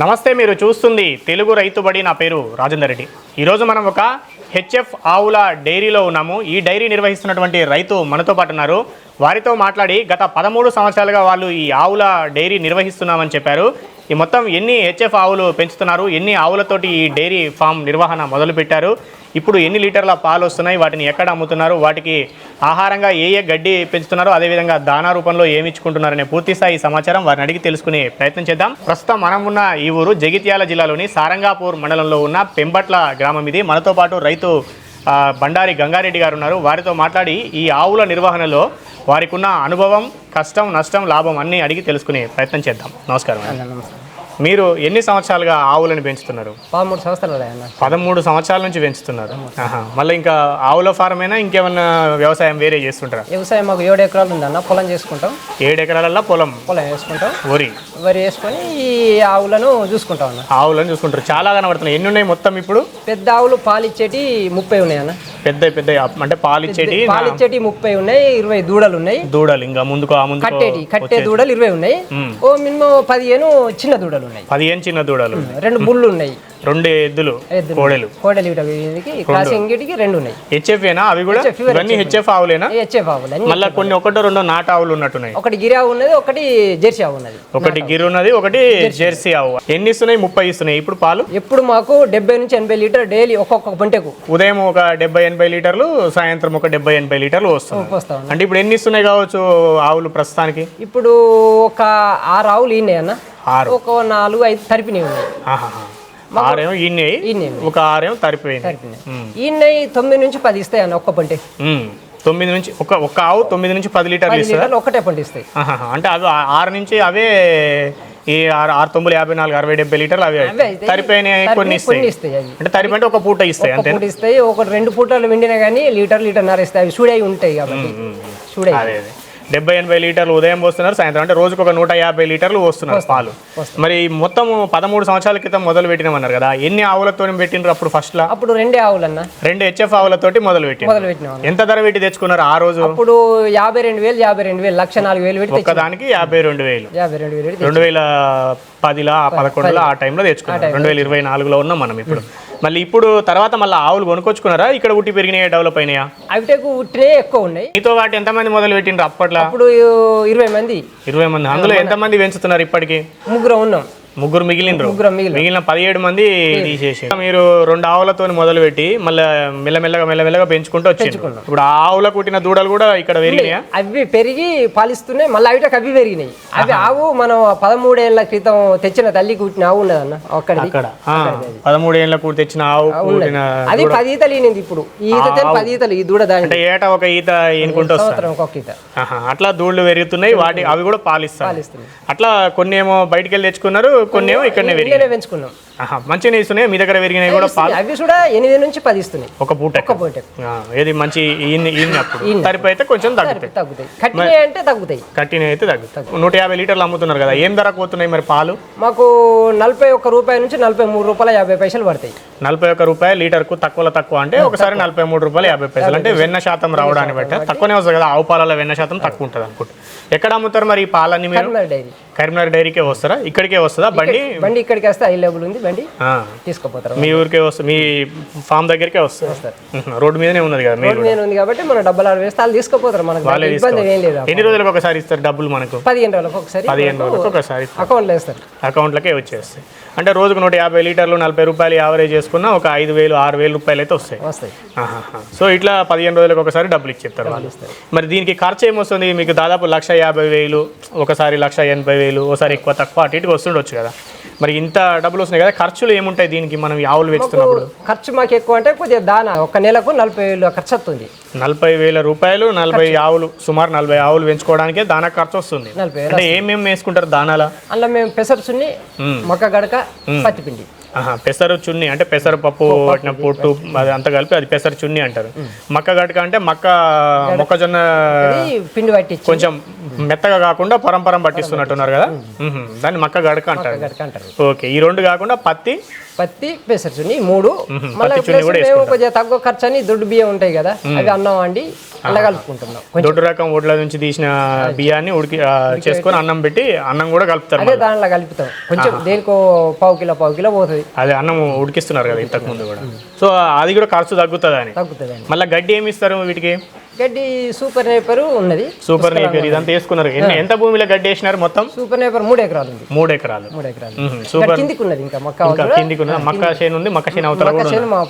నమస్తే మీరు చూస్తుంది తెలుగు రైతుబడి నా పేరు రాజేందర్ రెడ్డి. ఈరోజు మనం ఒక హెచ్ఎఫ్ ఆవుల డైరీలో ఉన్నాము. ఈ డైరీ నిర్వహిస్తున్నటువంటి రైతు మనతో పాటు ఉన్నారు. వారితో మాట్లాడి గత పదమూడు సంవత్సరాలుగా వాళ్ళు ఈ ఆవుల డైరీ నిర్వహిస్తున్నామని చెప్పారు. ఈ మొత్తం ఎన్ని హెచ్ఎఫ్ ఆవులు పెంచుతున్నారు? ఎన్ని ఆవులతోటి ఈ డైరీ ఫామ్ నిర్వహణ మొదలుపెట్టారు? ఇప్పుడు ఎన్ని లీటర్ల పాలు వస్తున్నాయి? వాటిని ఎక్కడ అమ్ముతున్నారు? వాటికి ఆహారంగా ఏ ఏ గడ్డి పెంచుతున్నారో? అదేవిధంగా దానా రూపంలో ఏమి ఇచ్చుకుంటున్నారనే పూర్తి స్థాయి సమాచారం వారిని అడిగి తెలుసుకునే ప్రయత్నం చేద్దాం. ప్రస్తుతం మనం ఉన్న ఈ ఊరు జగిత్యాల జిల్లాలోని సారంగాపూర్ మండలంలో ఉన్న పెంబట్ల గ్రామం ఇది. మనతో పాటు రైతు బండారి గంగారెడ్డి గారు ఉన్నారు. వారితో మాట్లాడి ఈ ఆవుల నిర్వహణలో వారికి ఉన్న అనుభవం కష్టం నష్టం లాభం అన్నీ అడిగి తెలుసుకునే ప్రయత్నం చేద్దాం. నమస్కారం. నమస్కారం. మీరు ఎన్ని సంవత్సరాలుగా ఆవులను పెంచుతున్నారు? పదమూడు సంవత్సరాలు పదమూడు సంవత్సరాల నుంచి పెంచుతున్నారు. మళ్ళీ ఇంకా ఆవుల ఫారమేనా? ఇంకేమన్నా వ్యవసాయం వేరే చేస్తుంటారా? వ్యవసాయం మాకు ఏడు ఎకరాలు ఉందన్న. పొలం చేసుకుంటాం. ఏడు ఎకరాలలో పొలం. పొలం వేసుకుంటాం వరి. వరి వేసుకొని ఈ ఆవులను చూసుకుంటాం అన్న. ఆవులను చూసుకుంటారు. చాలా కనబడుతున్నాయి. ఎన్ని ఉన్నాయి మొత్తం ఇప్పుడు? పెద్ద ఆవులు పాలు ఇచ్చేటి ముప్పై ఉన్నాయి అన్న పెద్ద పెద్ద అంటే పాలు ఇచ్చేటి పాలు ఇచ్చేటి ముప్పై ఉన్నాయి ఇరవై దూడలు ఉన్నాయి. దూడలు ఇంకా ముందుకు ఆ ముందుకు కట్టేటి కట్టే దూడలు ఇరవై ఉన్నాయి. ఓ మినిమం పదిహేను చిన్న దూడలు ఉన్నాయి. పదిహేను చిన్న దూడలు. రెండు బుళ్ళు ఉన్నాయి. రెండు ఎద్దులు. కోడెలు. కోడలి క్రాసింగ్ రెండు. ఉన్నాయి. హెచ్ఎఫ్ ఏనా? అవి కూడా? ఇవన్నీ హెచ్ఎఫ్ ఆవులేనా? హెచ్ఎఫ్ ఆవులు మళ్ళీ కొన్ని ఒకటో రెండో నాటు ఆవులు ఉన్నట్టున్నాయి. ఒకటి గిరి ఆవు ఉన్నది ఒకటి జెర్సీ ఆవు ఉన్నది. ఒకటి గిరి ఉన్నది ఒకటి జెర్సీ. ఆవు. ఎన్ని ఇస్తున్నాయి? ముప్పై ఇస్తున్నాయి. ఇప్పుడు పాలు? ఎప్పుడు మాకు డెబ్బై నుంచి ఎనభై లీటర్ డైలీ ఒక్కొక్క పంటకు. ఉదయం ఒక డెబ్బై ఎనభై లీటర్లు సాయంత్రం ఒక డెబ్బై ఎనభై లీటర్లు వస్తున్నాయి వస్తా ఉన్నాయి. అంటే ఇప్పుడు ఎన్ని ఇస్తున్నాయి కావచ్చు ఆవులు ప్రస్తుతానికి? ఇప్పుడు ఒక ఆరు ఆవులు ఈనాయి అన్న. ఆరు. ఒక నాలుగు ఐదు తరిపినవి ఉన్నాయి. ఆరేమో ఒక ఆరేమో తరిపోయింది ఈనాయి తొమ్మిది నుంచి పది ఇస్తాయి అన్న ఒక్క పంటే. తొమ్మిది నుంచి ఒక ఒక ఆవు తొమ్మిది నుంచి పది లీటర్లు లీటర్లు ఒకటే పంట ఇస్తాయి. అంటే అవి ఆరు నుంచి అవే ఈ ఆరు ఆరు తొమ్మిది యాభై నాలుగు అరవై డెబ్బై లీటర్లు అవే అవే అయితే తరిపోయినాయి తరిపి కొన్ని ఇస్తాయి. అంటే ఒక పూట ఇస్తాయి అంతే పూట ఇస్తాయి. ఒక రెండు పూటలు వెండినా కానీ లీటర్ లీటర్ నర ఇస్తాయి. అవి చూడై ఉంటాయి కాబట్టి. అదే. డెబ్బై ఎనభై లీటర్లు ఉదయం పోస్తున్నారు సాయంత్రం అంటే రోజుకు ఒక నూట యాభై లీటర్లు పోస్తున్నారు పాలు. మరి మొత్తం పదమూడు సంవత్సరాల క్రితం మొదలు పెట్టినామన్నారు కదా ఎన్ని ఆవులతో పెట్టినారు అప్పుడు ఫస్ట్ లా? అప్పుడు రెండే ఆవులన్న. రెండు హెచ్ఎఫ్ ఆవులతోటి మొదలు పెట్టినారు మొదలు పెట్టిన ఎంత ధర పెట్టి తెచ్చుకున్నారు ఆ రోజు? అప్పుడు యాభై రెండు వేలు యాభై రెండు వేలు లక్ష నాలుగు వేలు పెట్టి ఒక్కదానికి యాభై రెండు వేలు. యాభై రెండు వేలు పెట్టి రెండు వేల పదిలా పదకొండులో ఆ టైంలో తెచ్చుకున్నారు రెండు వేల ఇరవై నాలుగులో ఉన్నాం మనం ఇప్పుడు. మళ్ళీ ఇప్పుడు తర్వాత మళ్ళీ ఆవులు కొనుక్కొచ్చుకున్నారా? ఇక్కడ ఉట్టి పెరిగినాయా డెవలప్ అయినాయా? అవిటకు ఉట్టినే ఎక్కువ ఉన్నాయి. మీతో వాటి ఎంతమంది మొదలు పెట్టిండ్రు అప్పట్లో? అప్పుడు ఇరవై మంది. ఇరవై మంది. అందులో ఎంతమంది పెంచుతున్నారు ఇప్పటికి? ముగ్గురు ఉన్నాం. ముగ్గురు మిగిలినరు ముగ్గురం మిగిలిన. మిగిలిన పదిహేడు మంది తీసేసి మీరు రెండు ఆవులతో మొదలు పెట్టి మళ్ళీ మెల్లమెల్లగా మెల్లమెల్లగా పెంచుకుంటూ వచ్చిండ్రు. ఇప్పుడు ఆవుల కుట్టిన దూడలు కూడా ఇక్కడ పెరిగినాయా? అవి పెరిగి పాలిస్తున్నాయి మళ్ళీ అవిటకు అవి పెరిగినాయి. అవి ఆవు మనం పదమూడేళ్ళ క్రితం తెచ్చిన తల్లి కుట్టిన ఆవు ఉన్నదన్న అక్కడిది అక్కడ. ఆ, పదమూడు ఏళ్ళ కూడా తెచ్చిన ఆవు అది పది ఈతలు ఈనింది ఇప్పుడు. ఈత పది ఈతలు ఈ దూడ దాని అంటే ఏటా ఒక ఈత ఈనుకుంటూ ఒక్కొక్క ఈత. అట్లా దూళ్ళు పెరుగుతున్నాయి వాటి అవి కూడా పాలిస్తాయి. అట్లా కొన్ని ఏమో బయటికి వెళ్ళి తెచ్చుకున్నారు కొన్ని ఏమో ఇక్కడనే పెంచుకున్నాం ఆహా, మంచిగానే ఇస్తున్నాయి మీ దగ్గర పెరిగినాయి కూడా పాలు? అవి కూడా ఎనిమిది నుంచి పది ఇస్తున్నాయి. ఒక పూట ఒక్క పూట ఏది మంచి ఈనప్పుడు తరిపి అయితే కొంచెం తగ్గుతాయి. తగ్గుతాయి. కట్టినాయి అంటే తగ్గుతాయి. కట్టిన అయితే తగ్గుతాయి. నూట యాభై లీటర్లు అమ్ముతున్నారు కదా ఏం ధరకు పోతున్నాయి మరి పాలు? మాకు నలభై ఒక్క రూపాయి నుంచి నలభై మూడు రూపాయల యాభై పైసలు పడతాయి. నలభై ఒక్క రూపాయలు లీటర్కు తక్కువలో తక్కువ అంటే ఒకసారి నలభై మూడు రూపాయలు యాభై పైసలు. అంటే వెన్న శాతం రావడాన్ని బట్టి. తక్కువనే వస్తుంది కదా ఆవు పాలలో వెన్న శాతం తక్కువ ఉంటుంది అనుకుంటా. ఎక్కడ అమ్ముతారు మరి ఈ పాలన్నీ మీరు? కరీంనగర్ డైరీ. కరీంనగర్ డైరీకే వస్తారా ఇక్కడికే వస్తుందా? బండి? బండి ఇక్కడికి వస్తే అవైలబుల్ ఉంది. బండి తీసుకుపోతారు. మీ ఊరికే వస్తుంది మీ ఫామ్ దగ్గరికే వస్తుంది. రోడ్డు మీదనే ఉన్నది కదా ఉంది కాబట్టి మనం డబ్బులు ఆడ వేస్తే వాళ్ళు తీసుకుపోతారు మనకు. వాళ్ళే ఇబ్బంది ఏం లేదు ఎన్ని రోజులకు ఒకసారి ఇస్తారు డబ్బులు మనకు? పదిహేను రోజులకు ఒకసారి పదిహేను రోజులకు ఒకసారి అకౌంట్లో వేస్తారు. అకౌంట్లకే వచ్చేస్తాయి. అంటే రోజుకు నూట యాభై లీటర్లు నలభై రూపాయలు యావరేజ్ చేసుకున్నా ఒక ఐదు వేలు ఆరు వేలు రూపాయలు అయితే వస్తాయి. వస్తాయి. సో ఇట్లా పదిహేను రోజులకు ఒకసారి డబ్బులు ఇచ్చేస్తారు వాళ్ళు. మరి దీనికి ఖర్చు ఏమొస్తుంది? మీకు దాదాపు లక్ష యాభై వేలు ఒకసారి లక్ష ఎనభై వేలు ఒకసారి ఎక్కువ తక్కువ అటు ఇటుకి వస్తుండొచ్చు కదా. మరి ఇంత డబ్బులు వస్తున్నాయి కదా ఖర్చులు ఏముంటాయి దీనికి? మనం ఆవులు పెంచుతున్నప్పుడు. ఖర్చు మాకు ఎక్కువ అంటే కొద్దిగా దానా ఒక నెలకు నలభై వేలు ఖర్చు వస్తుంది. నలభై వేల రూపాయలు నలభై ఆవులు సుమారు నలభై ఆవులు పెంచుకోవడానికే దానా ఖర్చు వస్తుంది. అంటే ఏమేమి వేసుకుంటారు దానాల? అందులో మేము పెసరు సున్ని మొక్క గడక పత్తిపిండి పెసరు చున్ని అంటే పెసరు పప్పు పట్టిన పొట్టు అది అంతా కలిపి అది పెసరు చున్ని అంటారు. మక్క గడక అంటే మక్క మొక్కజొన్న పిండి పట్టించి. కొంచెం మెత్తగా కాకుండా పరంపరం పట్టిస్తున్నట్టున్నారు కదా. దాన్ని మక్క గడక అంటారు. ఓకే ఈ రెండు కాకుండా పత్తి? పత్తి మూడు. మళ్ళీ పత్తి చున్ని మేము కొంచెం తక్కువ ఖర్చు అని దొడ్డు బియ్యం ఉంటాయి కదా అవి అన్నం వండి అలా కలుపుకుంటున్నాం దొడ్డు రకం ఒడ్ల నుంచి తీసిన బియ్యాన్ని ఉడికి చేసుకొని అన్నం పెట్టి అన్నం కూడా కలుపుతారు అదే దానిలో కలుపుతాం. కొంచెం దేనికో పావు కిలో పావు కిలో పోతుంది. అదే అన్నం ఉడికిస్తున్నారు కదా ఇంతకు ముందు కూడా. సో అది కూడా ఖర్చు తగ్గుతుంది అని తగ్గుతుంది మళ్ళీ గడ్డి ఏమి ఇస్తారు వీటికి? గడ్డి సూపర్ నేపర్ ఉన్నది. సూపర్ నేపియర్ ఇదంతా వేసుకున్నారు. ఎంత భూమిలో గడ్డి వేసినారు మొత్తం? సూపర్ నేపర్ మూడు ఎకరాలు ఉంది మూడు ఎకరాలు. మూడు ఎకరాలు. సూపర్. కిందికి ఉన్నది ఇంకా మక్క కిందికి చేను ఉంది మక్క చేను అవతల మక్క చేను మా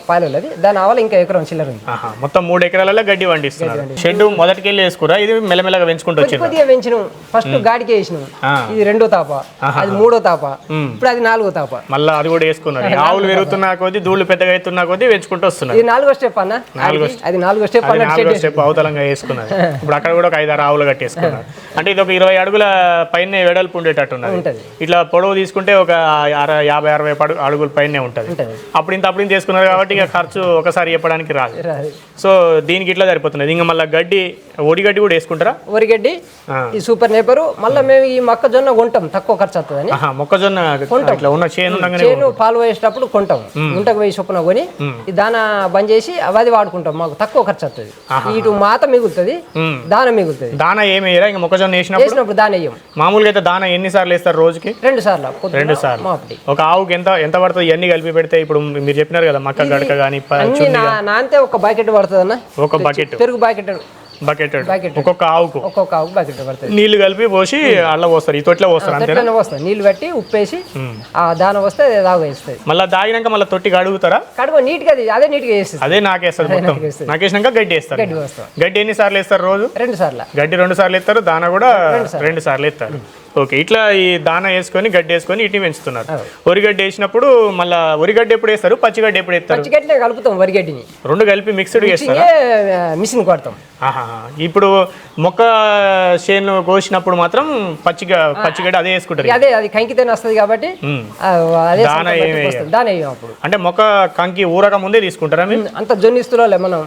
దాని ఆవల ఇంకా ఎకరం చిల్లర ఉంది. మొత్తం మూడు ఎకరాలలో గడ్డి వండిస్తున్నారు షెడ్ మొదటికి వెళ్ళి వేసుకురా ఇది మెల్లమెల్లగా పెంచుకుంటూ వచ్చింది కొద్దిగా పెంచినాం. ఫస్ట్ గాడికి వేసినాం. ఇది రెండో తాప అది మూడో తాప. ఇప్పుడు అది నాలుగో తాప. మళ్ళీ అది కూడా వేసుకున్నారు. ఆవులు పెరుగుతున్నా కొద్దీ ధూళ్ళు పెద్దగా అవుతున్నా కొద్దీ పెంచుకుంటూ వస్తున్నారు. ఇది నాలుగో స్టెప్ అన్న. అది- అది నాలుగో స్టెప్ నాలుగో స్టెప్ అవతలంగా వేసుకున్నారు ఇప్పుడు అక్కడ కూడా ఒక ఐదారు ఆవులు కట్టేసుకున్నారు. అంటే ఇది ఒక ఇరవై అడుగుల పైన వెడల్పు ఉండేటట్టు ఉన్నది ఉంటది. ఇట్లా పొడవు తీసుకుంటే ఒక యాభై అరవై అడుగుల పైనే ఉంటుంది. అప్పుడు ఇంత అప్పుడు తీసుకున్నారు కాబట్టి ఇక ఖర్చు ఒకసారి చెప్పడానికి రాదు. సో దీనికి ఇట్లా సరిపోతున్నది. ఇంకా మళ్ళీ గడ్డి ఒడి గడ్డి కూడా వేసుకుంటారా? వరిగడ్డి ఆ. ఈ సూపర్ నేపరు. మళ్ళీ మేము ఈ మొక్కజొన్న కొంటాం తక్కువ ఖర్చు అవుతుందని ఆహా, మొక్కజొన్న ఇట్లా ఉన్న చేను పాలు వేసేటప్పుడు కొంటాం. గుంటకు వేసి చొప్పున కొని దానా బంద్ చేసి అది వాడుకుంటాం. మాకు తక్కువ ఖర్చు అవుతుంది ఇటు మాత మిగులుతుంది. దాన మిగులుతుంది. దానా ఏమి ఇంకా మొక్కజొన్న వేసినప్పుడు? దాన వేయం. మామూలుగా అయితే దానా ఎన్నిసార్లు వేస్తారు రోజుకి? రెండు సార్లు రెండు సార్లు. ఒక ఆవుకి ఎంత ఎంత పడుతుంది? ఇవన్నీ కలిపి పెడితే ఇప్పుడు మీరు చెప్పినారు కదా మక్క గడక కానీ నా నాంతే ఒక బకెట్ పడుతుంది అన్న ఒక బకెట్ పెరుగు బకెట్ బకెట్. ఒక్కొక్క ఆవుకు. ఒక్కొక్క ఆవు బకెట్ పడుతుంది. నీళ్ళు కలిపి పోసి అల్ల పోస్తారు. ఈ తొట్టిలో పోస్తారు అంతే వస్తుంది నీళ్ళు పెట్టి ఉప్పేసి ఆ దాన వస్తే దాగా వేస్తుంది. మళ్ళీ దాగినాక మళ్ళీ తొట్టి కడుగుతారా? కడుగు నీట్గా అది అదే నీట్గా వేస్తుంది అదే నాకేస్తుంది మొత్తం. నాకేసినాక గడ్డి వేస్తారు. గడ్డి వస్తాం గడ్డి ఎన్ని సార్లు వేస్తారు రోజు? రెండు సార్లు. గడ్డి రెండు సార్లు ఎత్తారు దాన కూడా రెండు సార్లు. ఎత్తారు ఓకే ఇట్లా ఈ దాన వేసుకొని గడ్డి వేసుకొని ఇటు పెంచుతున్నారు. వరిగడ్డి వేసినప్పుడు మళ్ళీ వరిగడ్డి ఎప్పుడు వేస్తారు? పచ్చిగడ్డి ఎప్పుడు వేస్తారు? పచ్చిగడ్డనే కలుపుతాం వరిగడ్డిని రెండు కలిపి మిక్స్డ్ మిషన్ కొడతాం. ఆహా. ఇప్పుడు మొక్క చేను కోసినప్పుడు మాత్రం పచ్చిగా పచ్చిగడ్డి అదే వేసుకుంటారు అదే అది కంకితేనే వస్తుంది కాబట్టి అంటే మొక్క కంకి ఊరక ముందే తీసుకుంటారా అంత జొన్నిస్తులో మనం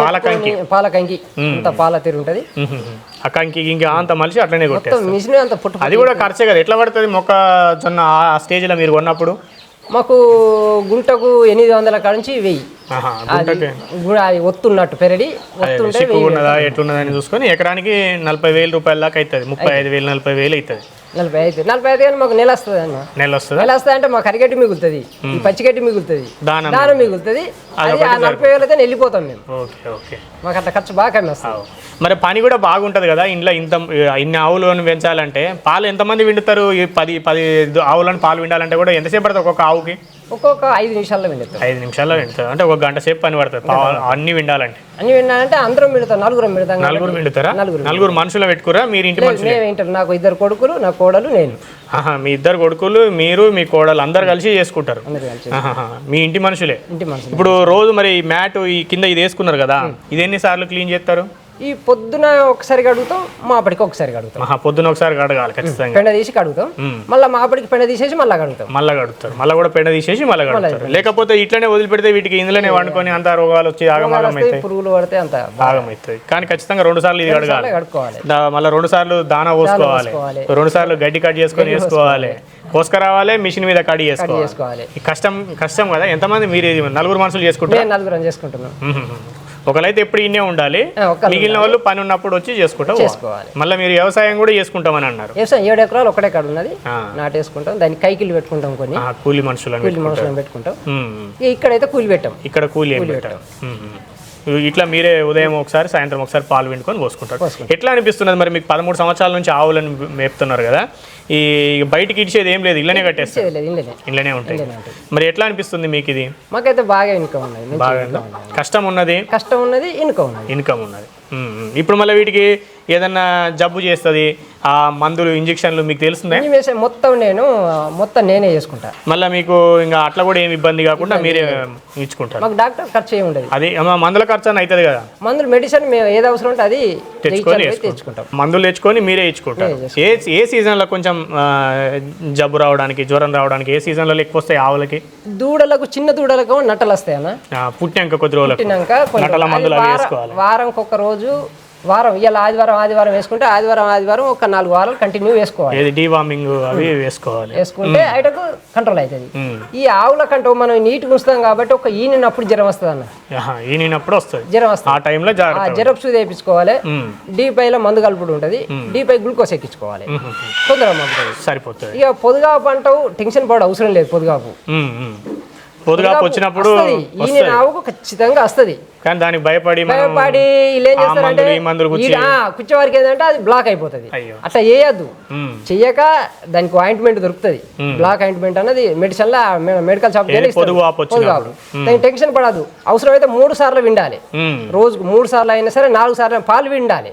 పాల కంకి. ఉడక పాల కంకి అంత పాల తీరు ఉంటుంది. కంకి ఇంకా అంత మలిసి అట్లనే కొట్టేస్తారు. అంత పుట్టు అది కూడా ఖర్చే కదా. ఎట్లా పడుతుంది మొక్క జొన్న ఆ స్టేజ్లో మీరు కొన్నప్పుడు? మాకు గుంటకు ఎనిమిది వందల కాడ నుంచి వెయ్యి. అది ఒత్తున్నట్టు పెరడి చిక్కు ఉన్నదా ఎట్లున్నదని చూసుకొని ఎకరానికి నలభై వేల రూపాయల దాకా అవుతుంది ముప్పై ఐదు వేలు నలభై వేలు అవుతుంది నలభై ఐదు నలభై ఐదు కానీ మాకు నెల వస్తుంది అన్న. నెల వస్తుందా? నెల వస్తుంది అంటే మాకు అరిగడ్డి మిగులుతుంది ఈ పచ్చిగడ్డి మిగులుతుంది. దానం దానం మిగులుతుంది. అది ఆ నలభై వేలతో వెళ్ళిపోతాం మేము. Okay okay. మాకు అంత ఖర్చు బాగా కమ్మి వస్తుంది. మరి పని కూడా బాగుంటది కదా ఇంట్లో ఇంత ఇన్ని ఆవులను పెంచాలంటే? పాలు ఎంతమంది విండుతారు? ఈ పది పది ఆవులను పాలు విండాలంటే కూడా ఎంతసేపు పడుతుంది ఒక్కొక్క ఆవుకి? ఒక్కొక్క ఐదు నిమిషాల్లో వెళ్ళిస్తాం ఐదు నిమిషాల్లో విండుతారు. అంటే ఒక గంట సేపు పని పడుతుంది. అన్ని విండాలంటే. అన్ని విన్నానంటే అందరం పెడతాం నలుగురం కాబట్టి నలుగురు విండుతారా? నలుగురు. నలుగురు మనుషులు పెట్టుకురా? మీరు ఇంటి మనుషులు. మేము ఏంటారు నాకు ఇద్దరు కొడుకులు నా కోడలు నేను. ఆహా, మీ ఇద్దరు కొడుకులు మీరు మీ కోడలు అందరు కలిసి చేసుకుంటారు. మీ ఇంటి మనుషులే. ఇంటి మనుషులు. ఇప్పుడు రోజు మరి మ్యాట్ ఈ కింద ఇది వేసుకున్నారు కదా. ఇది ఎన్ని సార్లు క్లీన్ చేస్తారు? ఈ పొద్దున ఒకసారి కడుగుతాం మాపడికి ఒకసారి కడుగుతాం పొద్దున ఒకసారి కడగాలి ఖచ్చితంగా. పెండ తీసి కడుగుతాం. మళ్ళీ మాపడికి పెండ తీసేసి మళ్ళీ కడుగుతాం. మళ్ళా కడుగుతారు. మళ్ళీ కూడా పెండ తీసేసి మళ్ళీ కడుగుతారు. లేకపోతే ఇట్లనే వదిలిపెడితే వీటికి ఇందులోనే వండుకొని అంత రోగాలు వచ్చి ఆగమాగం పురుగులు పడితే అంత ఆగం అవుతుంది కానీ ఖచ్చితంగా రెండు సార్లు ఇది కడగాలి. దా- మళ్ళీ రెండు సార్లు దానా పోసుకోవాలి. రెండు సార్లు గడ్డి కట్ చేసుకొని వేసుకోవాలి. పోసుకురావాలి మిషన్ మీద కడి చేసుకోవాలి. కష్టం కష్టం కదా. ఎంతమంది మీరు నలుగురు మనుషులు చేసుకుంటారు? నలుగురం చేసుకుంటున్నాం. ఒకరైతే ఎప్పుడు ఇన్నే ఉండాలి. మిగిలిన వాళ్ళు పని ఉన్నప్పుడు వచ్చి చేసుకుంటాం చేసుకోవాలి. మళ్ళీ మీరు వ్యవసాయం కూడా చేసుకుంటామని అన్నారు. వ్యవసాయం ఏడు ఎకరాలు ఒకటే కాడ ఉన్నది. నాటేసుకుంటాం. దాన్ని కైకిలు పెట్టుకుంటాం కొన్ని. కూలి మనుషులని కూలి మనుషులను పెట్టుకుంటాం. ఇక్కడైతే కూలి పెట్టాం. ఇక్కడ కూలి ఉమ్. ఇట్లా మీరే ఉదయం ఒకసారి సాయంత్రం ఒకసారి పాలు విండుకొని పోసుకుంటారు. ఎట్లా అనిపిస్తున్నది మరి మీకు పదమూడు సంవత్సరాల నుంచి ఆవులను మేపుతున్నారు కదా? ఈ బయటికి ఇచ్చేది ఏం లేదు ఇళ్ళనే కట్టేస్తారు. ఇళ్ళనే. ఉంటాయి. మరి ఎట్లా అనిపిస్తుంది మీకు ఇది? మాకైతే బాగా ఇన్కమ్ ఉన్నది బాగా? కష్టం ఉన్నది? కష్టం ఉన్నది ఇన్కమ్ ఉన్నది. ఇన్కమ్ ఉన్నది. ఇప్పుడు మళ్ళీ వీటికి ఏదన్నా జబ్బు చేస్తుంది ఆ మందులు ఇంజెక్షన్లు మీకు తెలుస్తుందా? వేసే మొత్తం నేను మొత్తం నేనే చేసుకుంటా. మళ్ళీ మీకు ఇంకా అట్లా కూడా ఏమి ఇబ్బంది కాకుండా మీరే ఇచ్చుకుంటారు. మాకు డాక్టర్ ఖర్చు ఏమి ఉండదు. అది మందుల ఖర్చు అని అవుతుంది కదా. మందులు మెడిసిన్ మేము ఏది అవసరం ఉంటే అది తెచ్చుకొని. తెచ్చుకుంటాం. మందులు తెచ్చుకొని మీరే ఇచ్చుకుంటారు. ఏ ఏ సీజన్లో కొంచెం జబ్బు రావడానికి జ్వరం రావడానికి ఏ సీజన్లో ఎక్కువ వస్తాయి ఆవులకి? దూడలకు చిన్న దూడలకు నట్టలు వస్తాయి అన్న ఆ, పుట్టినాక కొద్ది రోజులకు. పుట్టినాక అది మందులు అవి వార- వేసుకోవాలి. వారంకి ఒక రోజు వారం ఇలా ఆదివారం ఆదివారం వేసుకుంటే ఆదివారం ఆదివారం ఒక నాలుగు వారాలు కంటిన్యూ వేసుకోవాలి. ఏది డీవార్మింగ్ అవి వేసుకోవాలి. వేసుకుంటే ఐటకు కంట్రోల్ అవుతుంది. ఈ ఆవుల కంటే మనం నీట్గా ఉంచుతాం కాబట్టి ఒక ఈనినప్పుడు జ్వరం వస్తుంది అన్న ఈనినప్పుడు వస్తుంది. జ్వరం వస్తుంది. ఆ టైంలో జ్వరం సూది వేయించుకోవాలి. డీపైలో మందు కలుపుడు ఉంటుంది. డీపై గ్లూకోజ్ ఎక్కించుకోవాలి. తొందరగా మగ్గుతుంది సరిపోతుంది. ఇక పొదుగాపు అంటావు టెన్షన్ పడ అవసరం లేదు పొదుగాపు. పొదుగాపు వచ్చినప్పుడు. ఈయన ఆవుకు ఖచ్చితంగా వస్తుంది. కానీ దానికి భయపడి భయపడి ఏం చేస్తారంటే కూర్చోవారికి ఏంటంటే అది బ్లాక్ అయిపోతుంది. అట్లా చేయొద్దు. చెయ్యక దానికి ఆయింట్మెంట్ దొరుకుతుంది. బ్లాక్ ఆయింట్మెంట్ అనేది మెడిసిన్ మెడికల్ షాప్. దానికి టెన్షన్ పడదు అవసరమైతే మూడు సార్లు విండాలి. రోజుకు మూడు సార్లు అయినా సరే నాలుగు సార్లు పాలు విండాలి.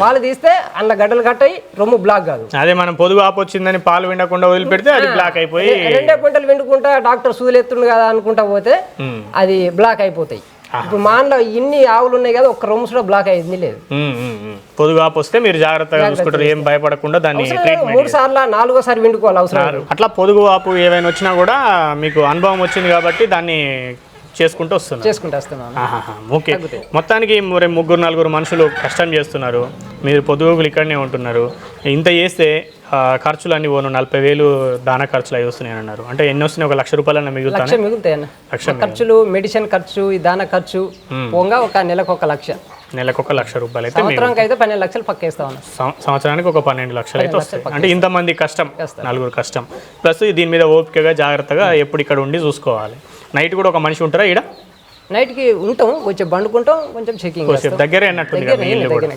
పాలు తీస్తే అందులో గడ్డలు కట్టాయి రొమ్ము బ్లాక్ కాదు. అదే మనం పొదుగు ఆపు వచ్చిందని పాలు వినకుండా వదిలిపెడితే అది బ్లాక్ అయిపోయి రెండే క్వింటలు విండుకుంటా డాక్టర్ సూదులు ఎత్తుండు కదా అనుకుంటా పోతే అది బ్లాక్ అయిపోతాయి. ఇప్పుడు మా అందులో ఇన్ని ఆవులు ఉన్నాయి కదా ఒక్క రొమ్ము కూడా బ్లాక్ అయింది లేదు. పొదుగు ఆపు వస్తే మీరు జాగ్రత్తగా చూసుకుంటారు ఏం భయపడకుండా దాన్ని మూడు సార్లు నాలుగోసారి విండుకోవాలి అవసరం అట్లా పొదుగు ఆపు ఏవైనా వచ్చినా కూడా మీకు అనుభవం వచ్చింది కాబట్టి దాన్ని చేసుకుంటూ వస్తున్నారు. చేసుకుంటూ వస్తున్నాను. ఓకే. మొత్తానికి ముగ్గురు నలుగురు మనుషులు కష్టం చేస్తున్నారు. మీరు పొదుగులు ఇక్కడనే ఉంటున్నారు. ఇంత చేస్తే ఖర్చులు అన్ని పోను నలభై వేలు దాన ఖర్చులు అవి వస్తున్నాయి అన్నారు అంటే ఎన్ని వస్తున్నాయి? ఒక లక్ష రూపాయలన్నా మిగులుతానే? లక్ష ఖర్చులు మెడిసిన్ ఖర్చు ఈ దాన ఖర్చు పోగా ఒక నెలకు ఒక లక్ష. నెలకు ఒక లక్ష రూపాయలు అయితే సంవత్సరానికి అయితే పన్నెండు లక్షలు పక్కేస్తా సంవత్సరానికి ఒక పన్నెండు లక్షలు అయితే వస్తాయి. అంటే ఇంతమంది కష్టం నలుగురు కష్టం. ప్లస్ దీని మీద ఓపికగా జాగ్రత్తగా ఎప్పుడు ఇక్కడ ఉండి చూసుకోవాలి. నైట్ కూడా ఒక మనిషి ఉంటారా ఇక్కడ నైట్కి ఉంటాం కొంచెం బండుకుంటాం కొంచెం చెకింగ్ దగ్గరే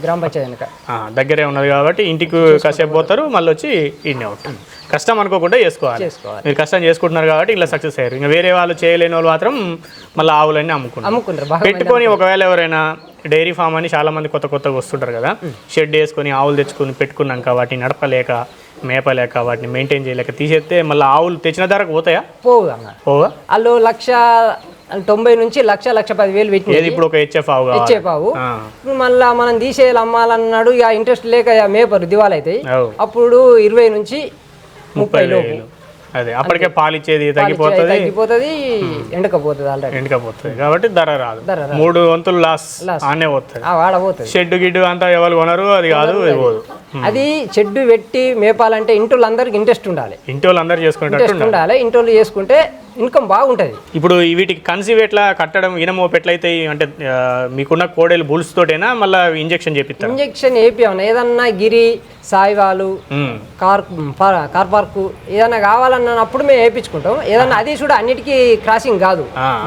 గ్రామ పంచాయతీ దగ్గరే ఉన్నది కాబట్టి ఇంటికి కాసేపు పోతారు మళ్ళీ వచ్చి ఇన్నే ఉంటారు కష్టం అనుకోకుండా చేసుకోవాలి. మీరు కష్టం చేసుకుంటున్నారు కాబట్టి ఇలా సక్సెస్ అయ్యారు. ఇంకా వేరే వాళ్ళు చేయలేని వాళ్ళు మాత్రం మళ్ళీ ఆవులన్నీ అమ్ముకుంటారు. అమ్ముకుంటారు పెట్టుకొని ఒకవేళ ఎవరైనా డైరీ ఫామ్ అని చాలా మంది కొత్త కొత్తగా వస్తుంటారు కదా షెడ్ వేసుకొని ఆవులు తెచ్చుకొని పెట్టుకున్నాక వాటిని నడపలేక మేపలేక వాటిని మెయింటైన్ చేయలేక తీసేస్తే మళ్ళీ ఆవులు తెచ్చిన ధరకు పోతాయా? పోవు పోవా? వాళ్ళు లక్ష తొంభై నుంచి లక్ష లక్ష పది వేలు పెట్టి ఏది ఇప్పుడు ఒక హెచ్ఎఫ్ ఆవు కావాలి. ఇచ్చేపావు ఆ, ఇప్పుడు మళ్ళా మనం తీసేయాలి అమ్మాలన్నాడు ఇక ఇంట్రెస్ట్ లేక మేపరు దివాలు అవుతాయి అవు. అప్పుడు ఇరవై నుంచి ముప్పై వేలు. అదే అప్పటికే పాలు ఇచ్చేది తగ్గిపోతుంది. తగ్గిపోతుంది ఎండకపోతుంది ఆల్రెడీ ఎండకపోతుంది. కాబట్టి ధర రాదు. మూడు వంతులు లాస్. ఆనే పోతుంది. వాడబోతుంది షెడ్ గిడ్డు అంతా ఎవరు కొనరు అది కాదు అది చెడ్డు పెట్టి మేపాలంటే ఇంటోళ్ళు అందరికి ఇంట్రెస్ట్ ఉండాలి. ఇంటి వాళ్ళు అందరు చేసుకునేటట్టు ఇంట్రెస్ట్ ఉండాలి. ఇంటోళ్ళు చేసుకుంటే ఇన్కమ్ బాగుంటుంది. ఇప్పుడు వీటికి కన్సీవ్ ఎట్లా కట్టడం ఇనమోపు ఎట్లయితే అంటే మీకున్న కోడేలు బుల్స్ తోటేనా మళ్ళీ ఇంజెక్షన్ చేపిస్తారు? ఇంజెక్షన్ ఏపీఎం ఏదన్నా గిరి సాయివాలు కార్ కార్ పార్కు ఏదైనా కావాలన్నప్పుడు మేము వేయించుకుంటాం. ఏదన్నా అది కూడా అన్నిటికీ క్రాసింగ్ కాదు.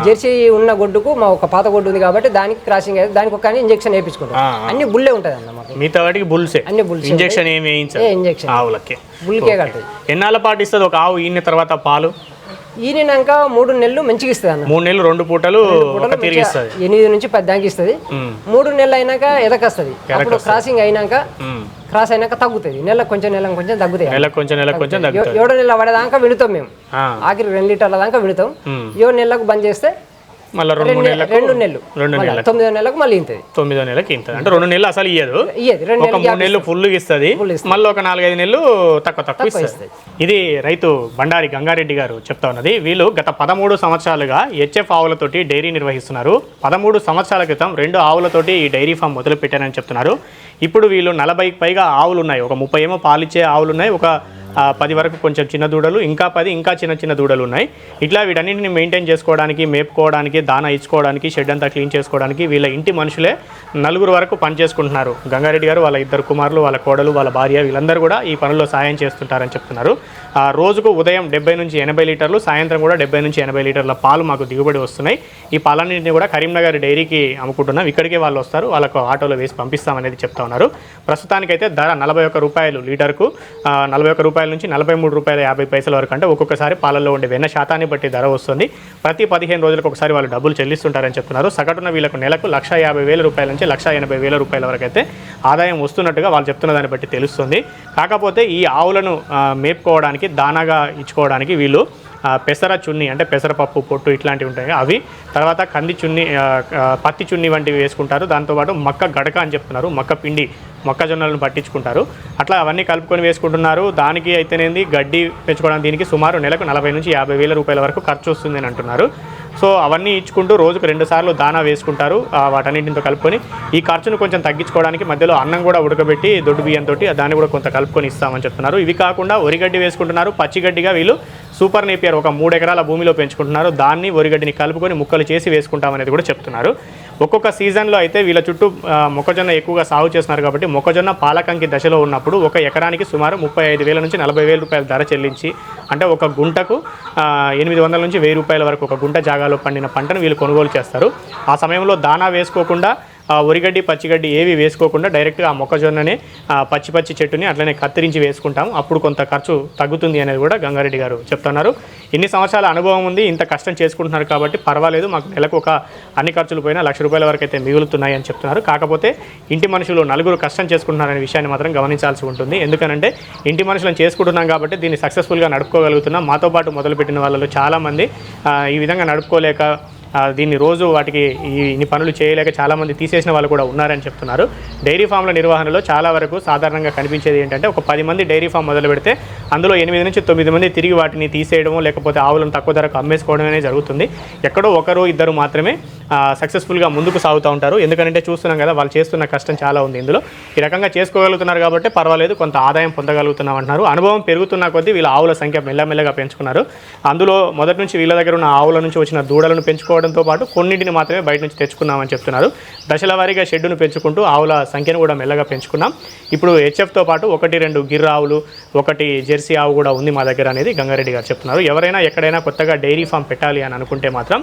జెర్సీ ఉన్న గొడ్డుకు మా ఒక పాత గొడ్డు ఉంది కాబట్టి దానికి క్రాసింగ్ అయితే దానికి ఒక ఇంజెక్షన్ వేయించుకుంటాం. అన్ని బుల్లే ఉంటుంది అన్న మాకు మిగతా వాటికి బుల్సే. అన్ని బుల్స్. ఇంజెక్షన్ ఏమి ఇంజెక్షన్. ఆవులకి. బుల్కే కట్టదు. ఎన్నాళ్ళ పాటు ఇస్తుంది? ఒక ఆవు ఈయన తర్వాత పాలు? ఈనినాక మూడు నెలలు మంచిగా ఇస్తుంది అన్న. మూడు నెలలు రెండు పూటలు ఎనిమిది నుంచి పది దాకా ఇస్తుంది. మూడు నెలలు అయినాక ఎదకొస్తుంది అప్పుడు క్రాసింగ్ అయినాక క్రాస్ అయినాక తగ్గుతుంది. నెల కొంచెం నెల కొంచెం తగ్గుతాయి. కొంచెం కొంచెం తగ్గుతుంది ఏడో నెల పడేదాకా విడుతాం మేము. ఆఖరి రెండు లీటర్ల దాకా విడుతాం. ఉమ్. ఏడు నెలలకు బంద్ చేస్తే మళ్ళీ రెండు నెలలకు రెండు నెలలు. రెండు నెలలకు. తొమ్మిదో నెలకు మళ్ళీ ఇంతది. తొమ్మిదో నెలకి ఇంత అంటే రెండు నెలలు అసలు ఇయ్యదు. ఇయ్యది. రెండు ఒక నెలలు మూడు నెలలు ఫుల్ ఇస్తుంది. మళ్ళీ ఒక నాలుగైదు నెలలు తక్కువ తక్కువ ఇస్తుంది. ఇది రైతు బండారి గంగారెడ్డి గారు చెప్తా ఉన్నది. వీళ్ళు గత పదమూడు సంవత్సరాలుగా హెచ్ఎఫ్ ఆవులతోటి డైరీ నిర్వహిస్తున్నారు. పదమూడు సంవత్సరాల క్రితం రెండు ఆవులతోటి ఈ డైరీ ఫామ్ మొదలు పెట్టారని చెప్తున్నారు. ఇప్పుడు వీళ్ళు నలభైకి పైగా ఆవులు ఉన్నాయి ఒక ముప్పై ఏమో పాలిచ్చే ఆవులు ఉన్నాయి ఒక పది వరకు కొంచెం చిన్న దూడలు ఇంకా పది ఇంకా చిన్న చిన్న దూడలు ఉన్నాయి. ఇట్లా వీటన్నింటిని మెయింటైన్ చేసుకోవడానికి మేపుకోవడానికి దానా ఇచ్చుకోవడానికి షెడ్ అంతా క్లీన్ చేసుకోవడానికి వీళ్ళ ఇంటి మనుషులే నలుగురు వరకు పని చేసుకుంటున్నారు. గంగారెడ్డి గారు వాళ్ళ ఇద్దరు కుమారులు వాళ్ళ కోడలు వాళ్ళ భార్య వీళ్ళందరూ కూడా ఈ పనుల్లో సాయం చేస్తుంటారని చెప్తున్నారు. రోజుకు ఉదయం డెబ్బై నుంచి ఎనభై లీటర్లు సాయంత్రం కూడా డెబ్బై నుంచి ఎనభై లీటర్ల పాలు మాకు దిగుబడి వస్తున్నాయి. ఈ పాలన్నింటినీ కూడా కరీంనగర్ డైరీకి అమ్ముకుంటున్నాం. ఇక్కడికే వాళ్ళు వస్తారు వాళ్ళకు ఆటోలో వేసి పంపిస్తామనేది చెప్తా ఉన్నారు. ప్రస్తుతానికైతే ధర నలభై ఒక్క రూపాయలు లీటర్కు. నలభై ఒక్క రూపాయలు నుంచి నలభై మూడు రూపాయల యాభై పైసల వరకు అంటే ఒక్కొక్కసారి పాలల్లో ఉండే వెన్న శాతాన్ని బట్టి ధర వస్తుంది. ప్రతి పదిహేను రోజులకు ఒకసారి వాళ్ళు డబ్బులు చెల్లిస్తుంటారని చెప్తున్నారు. సగటున వీళ్ళకు నెలకు లక్ష యాభై వేల రూపాయల నుంచి లక్ష ఎనభై వేల రూపాయల వరకు అయితే ఆదాయం వస్తున్నట్టుగా వాళ్ళు చెప్తున్న దాన్ని బట్టి తెలుస్తుంది. కాకపోతే ఈ ఆవులను మేపుకోవడానికి దానాగా ఇచ్చుకోవడానికి వీళ్ళు పెసర చున్ని అంటే పెసరపప్పు పొట్టు ఇట్లాంటివి ఉంటాయి. అవి తర్వాత కంది చున్ని పత్తి చున్ని వంటివి వేసుకుంటారు. దాంతోపాటు మక్క గడక అని చెప్తున్నారు. మక్క పిండి మొక్కజొన్నలను పట్టించుకుంటారు. అట్లా అవన్నీ కలుపుకొని వేసుకుంటున్నారు. దానికి అయితేనేది గడ్డి పెంచుకోవడానికి దీనికి సుమారు నెలకు నలభై నుంచి యాభై వేల రూపాయల వరకు ఖర్చు వస్తుంది అని అంటున్నారు. సో అవన్నీ ఇచ్చుకుంటూ రోజుకు రెండు సార్లు దానా వేసుకుంటారు వాటన్నింటితో కలుపుకొని. ఈ ఖర్చును కొంచెం తగ్గించుకోవడానికి మధ్యలో అన్నం కూడా ఉడకబెట్టి దొడ్డు బియ్యంతో దాన్ని కూడా కొంత కలుపుకొని ఇస్తామని చెప్తున్నారు. ఇవి కాకుండా వరిగడ్డి వేసుకుంటున్నారు. పచ్చిగడ్డిగా వీళ్ళు సూపర్ నేపియర్ ఒక మూడు ఎకరాల భూమిలో పెంచుకుంటున్నారు. దాన్ని వరిగడ్డిని కలుపుకొని ముక్కలు చేసి వేసుకుంటామనేది కూడా చెప్తున్నారు. ఒక్కొక్క సీజన్లో అయితే వీళ్ళ చుట్టూ మొక్కజొన్న ఎక్కువగా సాగు చేస్తున్నారు కాబట్టి మొక్కజొన్న పాలకంకి దశలో ఉన్నప్పుడు ఒక ఎకరానికి సుమారు ముప్పై ఐదు వేల నుంచి నలభై వేల రూపాయల ధర చెల్లించి అంటే ఒక గుంటకు ఎనిమిది వందల నుంచి వెయ్యి రూపాయల వరకు ఒక గుంట జాగాలో పండిన పంటను వీళ్ళు కొనుగోలు చేస్తారు. ఆ సమయంలో దానా వేసుకోకుండా ఆ పచ్చిగడ్డి ఏవి వేసుకోకుండా డైరెక్ట్గా ఆ మొక్కజొన్ననే పచ్చి పచ్చి చెట్టుని అట్లనే కత్తిరించి వేసుకుంటాం అప్పుడు కొంత ఖర్చు తగ్గుతుంది అనేది కూడా గంగారెడ్డి గారు చెప్తున్నారు. ఇన్ని సంవత్సరాల అనుభవం ఉంది ఇంత కష్టం చేసుకుంటున్నారు కాబట్టి పర్వాలేదు మాకు నెలకు ఒక అన్ని ఖర్చులు పోయినా లక్ష రూపాయల వరకు అయితే మిగులుతున్నాయి అని చెప్తున్నారు. కాకపోతే ఇంటి మనుషులు నలుగురు కష్టం చేసుకుంటున్నారనే విషయాన్ని మాత్రం గమనించాల్సి ఉంటుంది. ఎందుకనంటే ఇంటి మనుషులను చేసుకుంటున్నాం కాబట్టి దీన్ని సక్సెస్ఫుల్గా నడుపుకోగలుగుతున్నాం. మాతో పాటు మొదలుపెట్టిన వాళ్ళలో చాలామంది ఈ విధంగా నడుపుకోలేక దీన్ని రోజు వాటికి ఈ ఇన్ని పనులు చేయలేక చాలామంది తీసేసిన వాళ్ళు కూడా ఉన్నారని చెప్తున్నారు. డైరీ ఫామ్ల నిర్వహణలో చాలా వరకు సాధారణంగా కనిపించేది ఏంటంటే ఒక పది మంది డైరీ ఫామ్ మొదలు పెడితే అందులో ఎనిమిది నుంచి తొమ్మిది మంది తిరిగి వాటిని తీసేయడము లేకపోతే ఆవులను తక్కువ ధరకు అమ్మేసుకోవడం అనేది జరుగుతుంది. ఎక్కడో ఒకరు ఇద్దరు మాత్రమే సక్సెస్ఫుల్గా ముందుకు సాగుతూ ఉంటారు. ఎందుకంటే చూస్తున్నాం కదా వాళ్ళు చేస్తున్న కష్టం చాలా ఉంది ఇందులో. ఈ రకంగా చేసుకోగలుగుతున్నారు కాబట్టి పర్వాలేదు కొంత ఆదాయం పొందగలుగుతున్నాం అంటున్నారు. అనుభవం పెరుగుతున్న కొద్దీ వీళ్ళ ఆవుల సంఖ్య మెల్లమెల్లగా పెంచుకున్నారు. అందులో మొదటి నుంచి వీళ్ళ దగ్గర ఉన్న ఆవుల నుంచి వచ్చిన దూడలను పెంచుకోవడం పెంచుకోవడంతో పాటు కొన్నింటిని మాత్రమే బయట నుంచి తెచ్చుకున్నామని చెప్తున్నారు. దశల వారీగా షెడ్డును పెంచుకుంటూ ఆవుల సంఖ్యను కూడా మెల్లగా పెంచుకున్నాం. ఇప్పుడు హెచ్ఎఫ్తో పాటు ఒకటి రెండు గిర్ర ఆవులు ఒకటి జెర్సీ ఆవు కూడా ఉంది మా దగ్గర అనేది గంగారెడ్డి గారు చెప్తున్నారు. ఎవరైనా ఎక్కడైనా కొత్తగా డైరీ ఫామ్ పెట్టాలి అని అనుకుంటే మాత్రం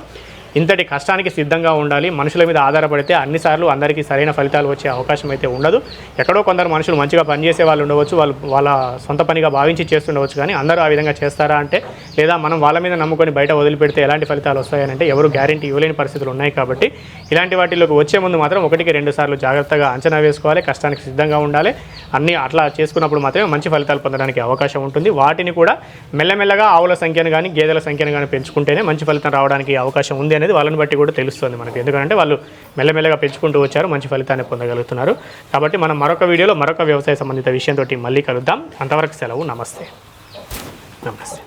ఇంతటి కష్టానికి సిద్ధంగా ఉండాలి. మనుషుల మీద ఆధారపడితే అన్నిసార్లు అందరికీ సరైన ఫలితాలు వచ్చే అవకాశం అయితే ఉండదు. ఎక్కడో కొందరు మనుషులు మంచిగా పనిచేసే వాళ్ళు ఉండవచ్చు వాళ్ళు వాళ్ళ సొంత పనిగా భావించి చేస్తుండవచ్చు కానీ అందరూ ఆ విధంగా చేస్తారా అంటే లేదా మనం వాళ్ళ మీద నమ్ముకొని బయట వదిలిపెడితే ఎలాంటి ఫలితాలు వస్తాయని అంటే ఎవరు గ్యారంటీ ఇవ్వలేని పరిస్థితులు ఉన్నాయి కాబట్టి ఇలాంటి వాటిలోకి వచ్చే ముందు మాత్రం ఒకటికి రెండు సార్లు జాగ్రత్తగా అంచనా వేసుకోవాలి కష్టానికి సిద్ధంగా ఉండాలి. అన్నీ అట్లా చేసుకున్నప్పుడు మాత్రమే మంచి ఫలితాలు పొందడానికి అవకాశం ఉంటుంది. వాటిని కూడా మెల్లమెల్లగా ఆవుల సంఖ్యను కానీ గేదెల సంఖ్యను కానీ పెంచుకుంటేనే మంచి ఫలితం రావడానికి అవకాశం ఉంది అనేది వాళ్ళని బట్టి కూడా తెలుస్తుంది మనకి. ఎందుకంటే వాళ్ళు మెల్లమెల్లగా పెంచుకుంటూ వచ్చారు మంచి ఫలితాన్ని పొందగలుగుతున్నారు. కాబట్టి మనం మరొక వీడియోలో మరొక వ్యవసాయ సంబంధిత విషయంతో మళ్ళీ కలుద్దాం. అంతవరకు సెలవు నమస్తే. నమస్తే.